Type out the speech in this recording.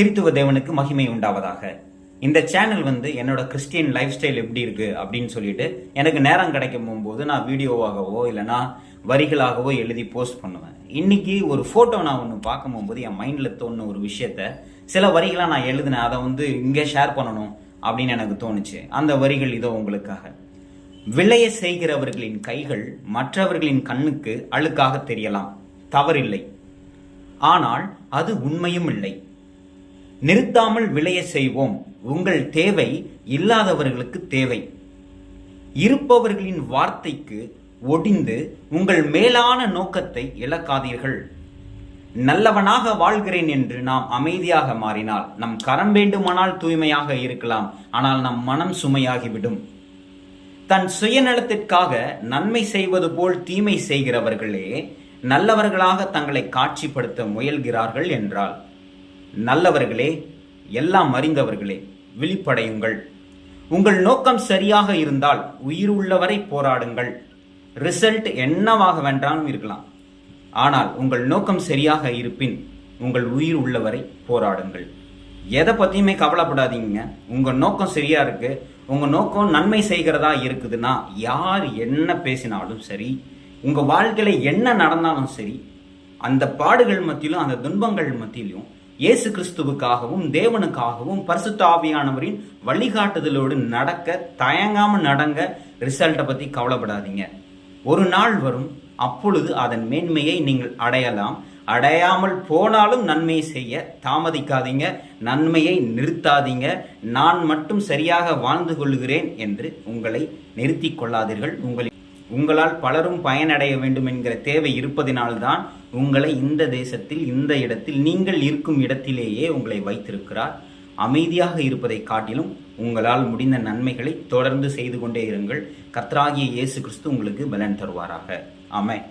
திருத்துவ தேவனுக்கு மகிமை உண்டாவதாக. இந்த சேனல் வந்து என்னோட கிறிஸ்டியன் லைஃப் ஸ்டைல் எப்படி இருக்கு அப்படின்னு சொல்லிட்டு எனக்கு நேரம் கிடைக்கும் போகும்போது நான் வீடியோவாகவோ இல்லைனா வரிகளாகவோ எழுதி போஸ்ட் பண்ணுவேன். இன்னைக்கு ஒரு ஃபோட்டோ நான் ஒன்று பார்க்கும் போகும்போது என் மைண்டில் தோணுன ஒரு விஷயத்த சில வரிகளாக நான் எழுதினேன். அதை வந்து இங்கே ஷேர் பண்ணணும் அப்படின்னு எனக்கு தோணுச்சு. அந்த வரிகள் இதோ உங்களுக்காக. விளைய செய்கிறவர்களின் கைகள் மற்றவர்களின் கண்ணுக்கு அழுக்காக தெரியலாம். தவறில்லை. ஆனால் அது உண்மையும் இல்லை. நிறுத்தாமல் விளைய செய்வோம். உங்கள் தேவை இல்லாதவர்களுக்கு தேவை. இருப்பவர்களின் வார்த்தைக்கு ஒடிந்து உங்கள் மேலான நோக்கத்தை இழக்காதீர்கள். நல்லவனாக வாழ்கிறேன் என்று நாம் அமைதியாக மாறினால் நம் கரம் வேண்டுமானால் தூய்மையாக இருக்கலாம் ஆனால் நம் மனம் சுமையாகிவிடும். தன் சுயநலத்திற்காக நன்மை செய்வது போல் தீமை செய்கிறவர்களே நல்லவர்களாக தங்களை காட்சிப்படுத்த முயல்கிறார்கள் என்றால் நல்லவர்களே எல்லாம் அறிந்தவர்களே விழிப்படையுங்கள். உங்கள் நோக்கம் சரியாக இருந்தால் உயிர் உள்ளவரை போராடுங்கள். ரிசல்ட் என்னவாக வேண்டாலும் இருக்கலாம். ஆனால் உங்கள் நோக்கம் சரியாக இருப்பின் உங்கள் உயிர் உள்ளவரை போராடுங்கள். எதை பற்றியுமே கவலைப்படாதீங்க. உங்கள் நோக்கம் சரியாக இருக்குது உங்கள் நோக்கம் நன்மை செய்கிறதா இருக்குதுன்னா யார் என்ன பேசினாலும் சரி உங்கள் வாழ்க்கையில் என்ன நடந்தாலும் சரி அந்த பாடுகள் மத்தியிலும் அந்த துன்பங்கள் மத்தியிலும் இயேசு கிறிஸ்துவுக்காகவும் தேவனுக்காகவும் பரிசுத்தாவியானவரின் வழிகாட்டுதலோடு நடக்க தயங்காமல் நடங்க ரிசல்ட்டை பற்றி கவலைப்படாதீங்க. ஒரு நாள் வரும் அப்பொழுது அதன் மேன்மையை நீங்கள் அடையலாம். அடையாமல் போனாலும் நன்மையை செய்ய தாமதிக்காதீங்க. நன்மையை நிறுத்தாதீங்க. நான் மட்டும் சரியாக வாழ்ந்து கொள்கிறேன் என்று உங்களை நிறுத்தி கொள்ளாதீர்கள். உங்களை உங்களால் பலரும் பயனடைய வேண்டும் என்கிற தேவை இருப்பதினால்தான் உங்களை இந்த தேசத்தில் இந்த இடத்தில் நீங்கள் இருக்கும் இடத்திலேயே உங்களை வைத்திருக்கிறார். அமைதியாக இருப்பதை காட்டிலும் உங்களால் முடிந்த நன்மைகளை தொடர்ந்து செய்து கொண்டே இருங்கள். கர்த்தராகிய இயேசு கிறிஸ்து உங்களுக்கு பலன் தருவாராக. ஆமென்.